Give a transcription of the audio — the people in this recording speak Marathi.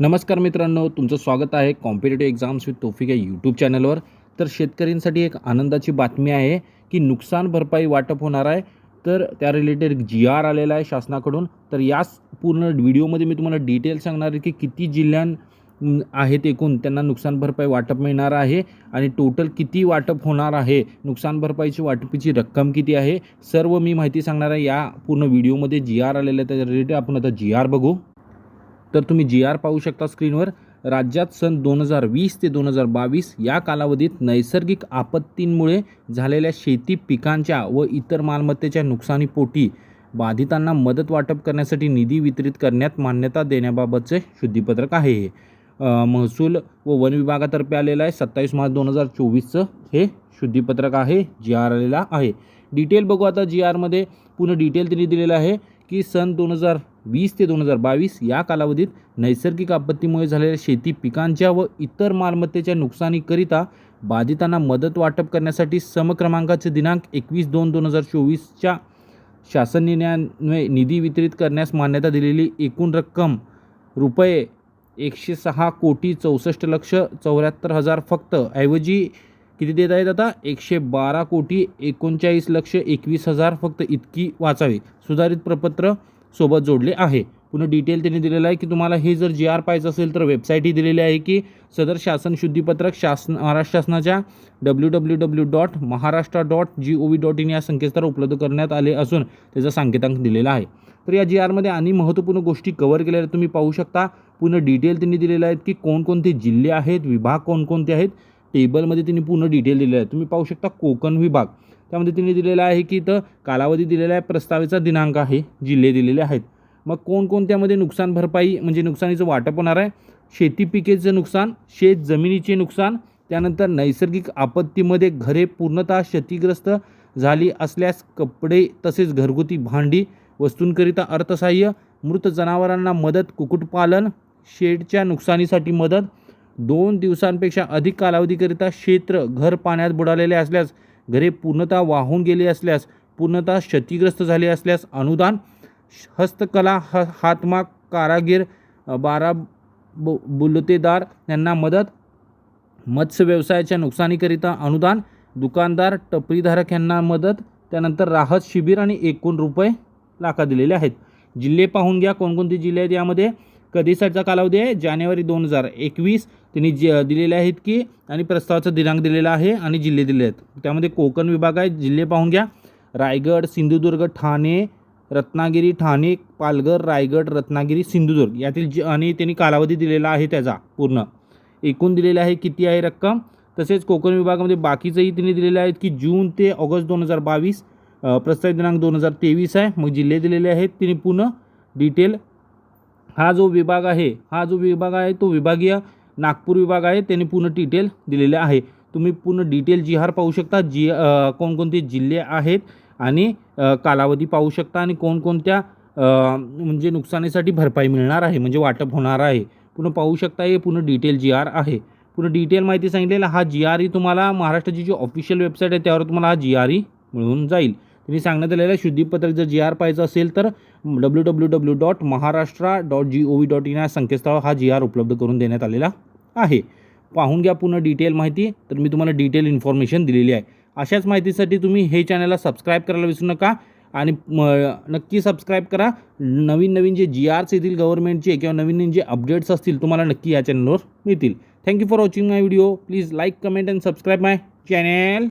नमस्कार मित्रांनो तुमचं स्वागत आहे कॉम्पिटेटिव्ह एक्झाम्स विथ तोफिक या यूट्यूब चॅनलवर. तर शेतकऱ्यांसाठी एक आनंदाची बातमी आहे की नुकसान भरपाई वाटप होणार आहे. तर त्या रिलेटेड जी आर आलेला आहे शासनाकडून. तर याच पूर्ण व्हिडिओमध्ये मी तुम्हाला डिटेल सांगणार आहे की किती जिल्ह्यां आहेत एकूण त्यांना नुकसान भरपाई वाटप मिळणार आहे आणि टोटल किती वाटप होणार आहे नुकसान भरपाईची वाटपीची रक्कम किती आहे सर्व मी माहिती सांगणार आहे. या पूर्ण व्हिडिओमध्ये जी आर आलेलं आहे. त्याच्या रिलेटेड आपण आता जी आर बघू. तर तुम्ही जी आर पाहू शकता स्क्रीनवर राज्यात सन दोन हजार वीस ते दोन हजार बावीस या कालावधीत नैसर्गिक आपत्तींमुळे झालेल्या शेती पिकांच्या व इतर मालमत्तेच्या नुकसानीपोटी बाधितांना मदत वाटप करण्यासाठी निधी वितरित करण्यात मान्यता देण्याबाबतचे शुद्धीपत्रक आहे हे. महसूल व वन विभागातर्फे आलेलं आहे. सत्तावीस मार्च दोन हजार चोवीसचं हे शुद्धीपत्रक आहे. जी आर आलेला आहे. डिटेल बघू आता जी आरमध्ये पूर्ण डिटेल त्यांनी दिलेलं आहे की सन दोन हजार वीस ते दोन हजार बावीस या कालावधीत नैसर्गिक आपत्तीमुळे झालेल्या शेती पिकांच्या व इतर मालमत्तेच्या नुकसानीकरिता बाधितांना मदत वाटप करण्यासाठी समक्रमांकाचे दिनांक एकवीस दोन दोन हजार चोवीसच्या शासन निर्णयान्वये निधी वितरित करण्यास मान्यता दिलेली एकूण रक्कम रुपये एकशे सहा कोटी चौसष्ट लक्ष चौऱ्याहत्तर हजार फक्त. ऐवजी किती देत आहेत आता? एकशे बारा कोटी एकोणचाळीस लक्ष एकवीस हजार फक्त इतकी वाचावी. सुधारित प्रपत्र सोबत जोडले आहे. पुन्हा डिटेल त्यांनी दिलेलं आहे की तुम्हाला हे जर जी आर पाहायचं असेल तर वेबसाईटही दिलेली आहे की सदर शासन शुद्धीपत्रक शासन महाराष्ट्र शासनाच्या W W W dot Maharashtra dot G O V dot in या संकेतस्थळ उपलब्ध करण्यात आले असून त्याचा सांकेतांक दिलेला आहे. तर या जी आरमध्ये आणि महत्त्वपूर्ण गोष्टी कव्हर केलेल्या आहेत तुम्ही पाहू शकता. पूर्ण डिटेल त्यांनी दिलेलं आहेत की कोणकोणते जिल्हे आहेत विभाग कोणकोणते आहेत. टेबलमध्ये त्यांनी पूर्ण डिटेल दिलेले आहे. तुम्ही पाहू शकता कोकण विभाग. त्यामध्ये तिने दिलेलं आहे की इथं कालावधी दिलेला आहे प्रस्तावेचा दिनांक आहे जिल्हे दिलेले आहेत. मग कोणकोणत्यामध्ये नुकसान भरपाई म्हणजे नुकसानीचं वाटप होणार आहे? शेती पिकेचं नुकसान शेत जमिनीचे नुकसान त्यानंतर नैसर्गिक आपत्तीमध्ये घरे पूर्णतः क्षतिग्रस्त झाली असल्यास कपडे तसेच घरगुती भांडी वस्तूंकरिता अर्थसहाय्य मृत जनावरांना मदत कुक्कुटपालन शेडच्या नुकसानीसाठी मदत दोन दिवसांपेक्षा अधिक कालावधीकरिता क्षेत्र घर पाण्यात बुडालेले असल्यास घरे पूर्णतः वाहून गेले असल्यास पूर्णतः क्षतिग्रस्त झाले असल्यास अनुदान हस्तकला ह हातमाग कारागीर बारा बु बुलतेदार यांना मदत मत्स्य व्यवसायाच्या नुकसानीकरिता अनुदान दुकानदार टपरीधारक यांना मदत त्यानंतर राहत शिबिर आणि एकूण रुपये लाखा दिलेले आहेत. जिल्हे पाहून घ्या कोणकोणते जिल्हे आहेत यामध्ये? कधीसाठीचा कालावधी आहे? जानेवारी दोन हजार एकवीस. त्यांनी ज दिलेले आहेत की आणि प्रस्तावाचा दिनांक दिलेला आहे आणि जिल्हे दिले आहेत. त्यामध्ये कोकण विभाग आहे जिल्हे पाहून घ्या. रायगड सिंधुदुर्ग ठाणे रत्नागिरी ठाणे पालघर रायगड रत्नागिरी सिंधुदुर्ग. यातील ज आणि त्यांनी कालावधी दिलेला आहे त्याचा पूर्ण. एकूण दिलेला आहे किती आहे रक्कम? तसेच कोकण विभागामध्ये बाकीचंही त्यांनी दिलेलं आहेत की जून ते ऑगस्ट दोन हजार बावीस. प्रस्तावित दिनांक दोन हजार तेवीस आहे. मग जिल्हे दिलेले आहेत त्यांनी पूर्ण. डिटेल हा जो विभाग आहे हा जो विभाग आहे तो विभागीय नागपूर विभाग आहे. त्यांनी पूर्ण डिटेल दिलेले आहे. तुम्ही पूर्ण डिटेल जी आर पाहू शकता. जी कोणकोणते जिल्हे आहेत आणि कालावधी पाहू शकता आणि कोणकोणत्या म्हणजे नुकसानीसाठी भरपाई मिळणार आहे म्हणजे वाटप होणार आहे. पूर्ण पाहू शकता हे पूर्ण डिटेल जी आर आहे. पूर्ण डिटेल माहिती सांगितलेला हा जी आर ही तुम्हाला महाराष्ट्राची जी ऑफिशियल वेबसाईट आहे त्यावर तुम्हाला हा जी आर ही मिळून जाईल. त्यांनी सांगण्यात आलेलं आहे शुद्धीपत्रक जर जी आर पाहायचं असेल तर W W W dot Maharashtra dot G O V dot in या संकेतस्थळावर हा जी आर उपलब्ध करून देण्यात आलेला आहे. पाहून घ्या पूर्ण डिटेल माहिती तर मी तुम्हाला डिटेल इन्फॉर्मेशन दिलेली आहे. अशाच माहितीसाठी तुम्ही हे चॅनलला सबस्क्राईब करायला विसरू नका आणि म नक्की सबस्क्राईब करा. नवीन नवीन जे जी आर्स येतील गव्हर्नमेंटचे किंवा नवीन नवीन जे अपडेट्स असतील तुम्हाला नक्की या चॅनलवर मिळतील. Thank you for watching my video please like comment and subscribe my channel